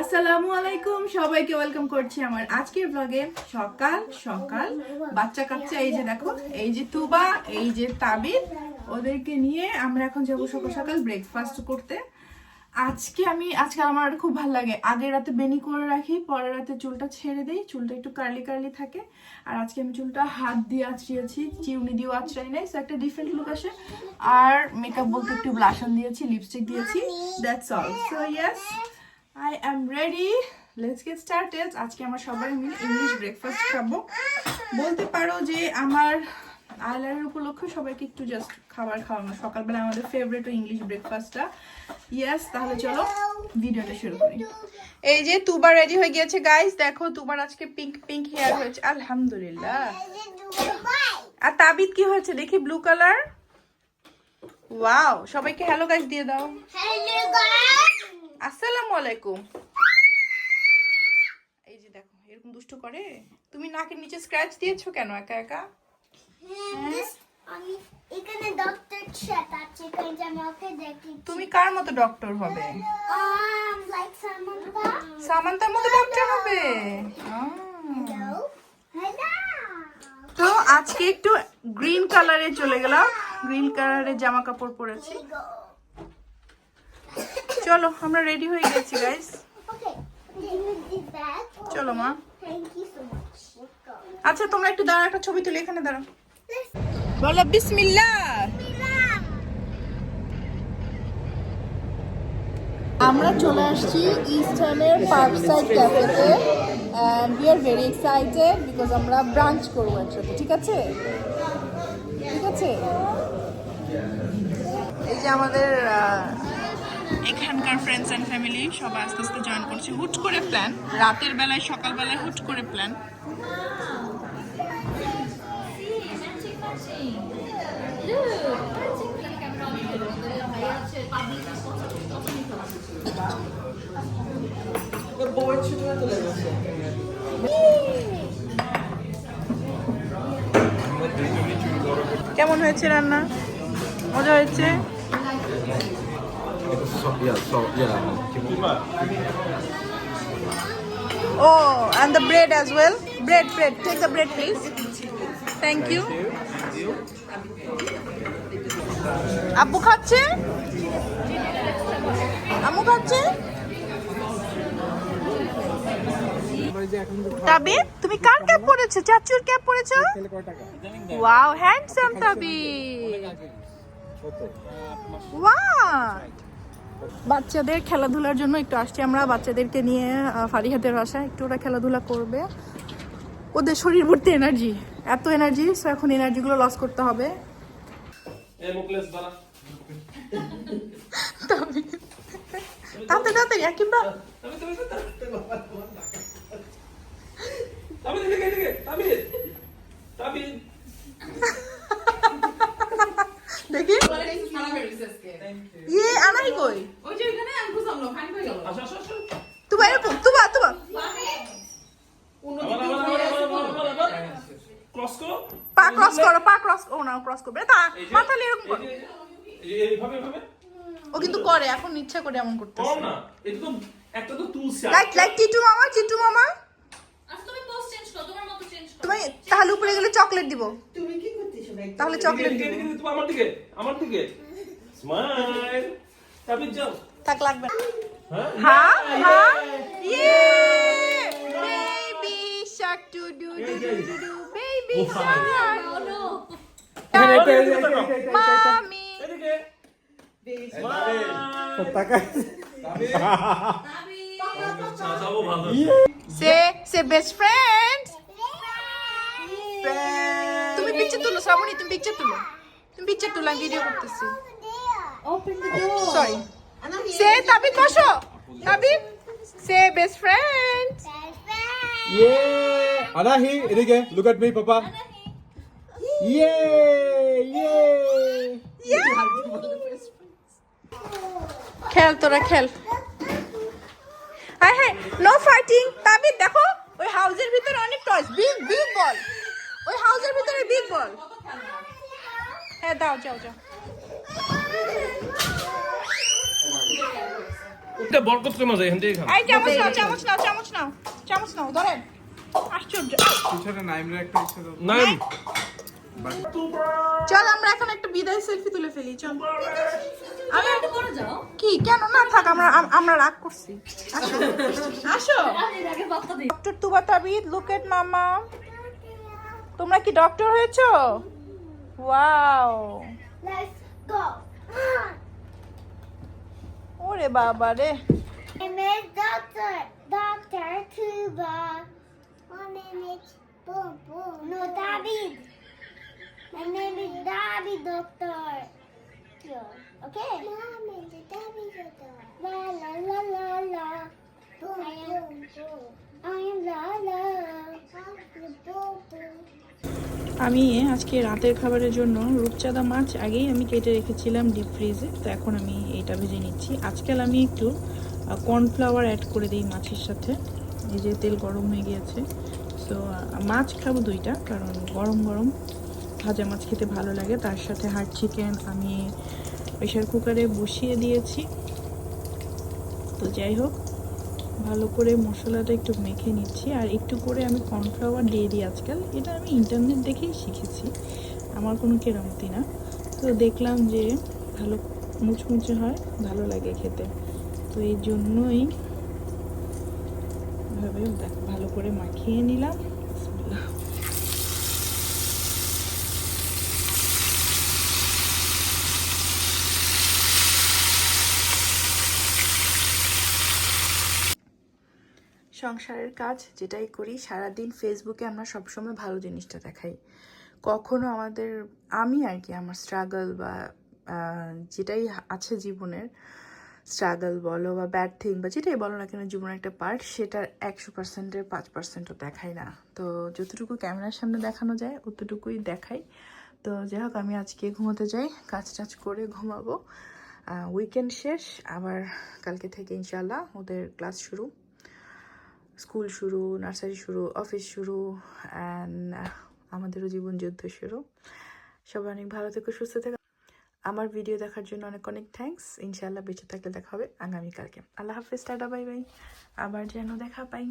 আসসালামু আলাইকুম, সবাইকে ওয়েলকাম করছি আমার আজকের ব্লগে সকাল সকাল, বাচ্চা কাচ্চা, এই যে দেখো, এই যে তুবা, এই যে তাবিদ ওদেরকে নিয়ে আমরা এখন যাব সকাল সকাল ব্রেকফাস্ট করতে। আজকে আমি, আজকে আমার খুব ভালো লাগে। আগের রাতে বেনি করে রাখি পরের রাতে চুলটা ছেড়ে দিই, চুলটা একটু কার্লি কার্লি থাকে। আর আজকে আমি চুলটা হাত দিয়ে আঁচড়িয়েছি, চিউনি দিয়েও আঁচড়াই নাই, so একটা ডিফারেন্ট লুক আসে। আর মেকআপ বলতে একটু ব্লাশন দিয়েছি লিপস্টিক দিয়েছি that's all so yes I am ready let's get started আজকে আমরা সবাই মিলে ইংলিশ ব্রেকফাস্ট খাব। বলতে পারো যে আমার আইলারের উপলক্ষে সবাইকে একটু জাস্ট খাবার খাওয়ানো। সকালবেলা আমাদের ফেভারিট ইংলিশ ব্রেকফাস্টটা ইয়েস তাহলে চলো ভিডিওটা শুরু করি। এই যে তুবার রেডি হয়ে গিয়েছে গাইস দেখো, তুবার আজকে পিঙ্ক পিঙ্ক হেয়ার হয়েছে। আলহামদুলিল্লাহ। আর তাবিদ কি হয়েছে? দেখি ব্লু কালার ওয়াও সবাইকে হ্যালো গাইস দিয়ে দাও। আসসালামু আলাইকুম। এই যে দেখো এরকম দুষ্ট করে। তুমি নাকের নিচে স্ক্র্যাচ দিয়েছ কেন একা একা? আমি এখানে ডক্টর চেক আছে কিন্তু আমাকে দেখি। তুমি কার মতো ডক্টর হবে? সামান্তার মতো ডক্টর হবে? তো আজকে একটু গ্রিন কালারে চলে গেলাম। গ্রিন কালারের জামা কাপড় পরেছি। চলো আমরা রেডি হয়ে গেছি গাইস চলো মা। আচ্ছা তোমরা একটু দাঁড়া একটা ছবি তুলে এখানে দাঁড়াও। বলো Milan. আমরা চলে আসছি ইস্টার্নের পার্ক সাইড ক্যাফেতে and we are very excited because আমরা ব্রাঞ্চ করব একসাথে ঠিক আছে? ঠিক আছে? এই যে আমাদের এখানকার ফ্রেন্ডস অ্যান্ড ফ্যামিলি সবাই আস্তে আস্তে জয়েন করছে। হুট করে প্ল্যান রাতের বেলায় সকালবেলায় হুট করে প্ল্যান কেমন হয়েছে রান্না? মজা হয়েছে? So, yeah, so, yeah. Oh, and the bread as well. Bread, bread. Take the bread, please. Thank you. আব্বু খাচ্ছে আম্মু খাচ্ছে তাবি তুমি কার ক্যাপ পরেছো চাচুর ক্যাপ পরেছো ওয়াও হ্যান্ডসাম তাবি ওয়াও বাচ্চাদের খেলাধুলার জন্য একটু আসছি আমরা বাচ্চাদেরকে নিয়ে ফারিহাতের বাসায় একটু ওরা খেলাধুলা করবে ওদের শরীর ভর্তি এনার্জি এত এনার্জি সো এখন এনার্জিগুলো লস করতে হবে তাড়াতাড়ি তাড়াতাড়ি দেখি ইয়ে আনাই কই তুবা এরকম তুবা তুবা ক্রস করো পা ক্রস করো পা ক্রস ও না ক্রস করবে। তা মাথা নিয়ে এরকম করো। এইভাবে এইভাবে ও কিন্তু করে এখন ইচ্ছা করে এমন করো করতেছে না এটা তো একটা তো তুলসি লাইক লাইক টিটু মামা টিটু মামা তুমি তাহলে উপরে গেলে চকলেট দিব। তাহলে চকলেট দিব। তুমি আমার দিকে আমার দিকে। স্মাইল তারপর যাও থাক লাগবে। হ্যাঁ? হ্যাঁ yeah baby shark doo doo doo mummy say say সে বেস্ট ফ্রেন্ড তুমি পিকচার তুলো শ্রাবণী তুমি পিকচার তুলো। তুমি পিকচার তুলো আমি ভিডিও করতেছি। সরি সে তাবিদ বসো Tabid say best friend Anahi, এদিকে look at me, Papa. Yeah! Yeah! খেল তোরা খেল হ্যাঁ হ্যাঁ নো ফাইটিং তাবিদ দেখো ওই হাউসের ভিতরে অনেক টয়স বিগ বিগ বল ওই হাউসের ভিতরে বিগ বল হ্যাঁ দাও যাও যাও। এটা বরকতের মাঝে এখান থেকে নাও চামচ নাও চামচ নাও চামচ নাও ধরেন। আশ্চর্য। পিছনে নাইমরে একটা ইচ্ছে দাও নাম চল আমরা এখন একটা বিদায় সেলফি তুলে ফেলি চল। আমি কি? কেন? না থাক আমরা আমরা রাগ করছি। আসো। আসো। ডক্টর তুবা তাবিদ লুক এট মামা। তোমরা কি ডক্টর হয়েছো? ওয়াও। ওরে বাবা রে। My name is name is Boom Boom. No, David. My name is David Doctor. Okay. Mom is David Doctor. La la la la la. Boom I am boom boom. I am la la. I'm boom boom. আমি আজকে রাতের খাবারের জন্য রূপচাঁদা মাছ আগেই আমি কেটে রেখেছিলাম ডিপ ফ্রিজে তো এখন আমি এটা ভেজে নিচ্ছি আজকাল আমি একটু কর্নফ্লাওয়ার অ্যাড করে দিই মাছের সাথে এই যে তেল গরম হয়ে গিয়েছে তো, মাছ খাব দুইটা, কারণ গরম গরম ভাজা মাছ খেতে ভালো লাগে। তার সাথে হার্ড চিকেন আমি প্রেশার কুকারে বসিয়ে দিয়েছি। তো যাই হোক, ভালো করে মশলাটা একটু মেখে নিচ্ছি। আর একটু করে আমি কর্নফ্লাওয়ার দিয়ে দিই আজকাল। এটা আমি ইন্টারনেট দেখেই শিখেছি। আমার কোনো কেরামতি না। তো দেখলাম যে ভালো মুচমুচে হয়, ভালো লাগে খেতে। তো এই জন্যই ভাবে দেখ, ভালো করে মাখিয়ে নিলাম। সংসারের কাজ যেটাই করি, সারাদিন ফেসবুকে আমরা সবসময় ভালো জিনিসটা দেখাই। কখনো আমাদের, আমি আর কি, আমার স্ট্রাগল বা যেটাই আছে জীবনের স্ট্রাগল বলো বা ব্যাড থিং বা যেটাই বলো না কেন, জীবনের একটা পার্ট সেটার একশো পার্সেন্টের পাঁচ পার্সেন্টও দেখায় না। তো যতটুকু ক্যামেরার সামনে দেখানো যায়, অতটুকুই দেখাই। তো যাই হোক, আমি আজকে ঘুমোতে যাই কাজ টাজ করে ঘুমাবো। উইকেন্ড শেষ, আবার কালকে থেকে ইনশাল্লাহ ওদের ক্লাস শুরু। স্কুল শুরু নার্সারি শুরু অফিস শুরু অ্যান্ড আমাদেরও জীবন যুদ্ধ শুরু। সবাই অনেক ভালো থেকো, সুস্থ থেকো। আমার ভিডিও দেখার জন্য অনেক অনেক থ্যাংকস ইনশাআল্লাহ বেঁচে থাকলে দেখা হবে আগামীকালকে। আল্লাহ হাফিজ, টাটা, বাই বাই। আবার যেন দেখা পাই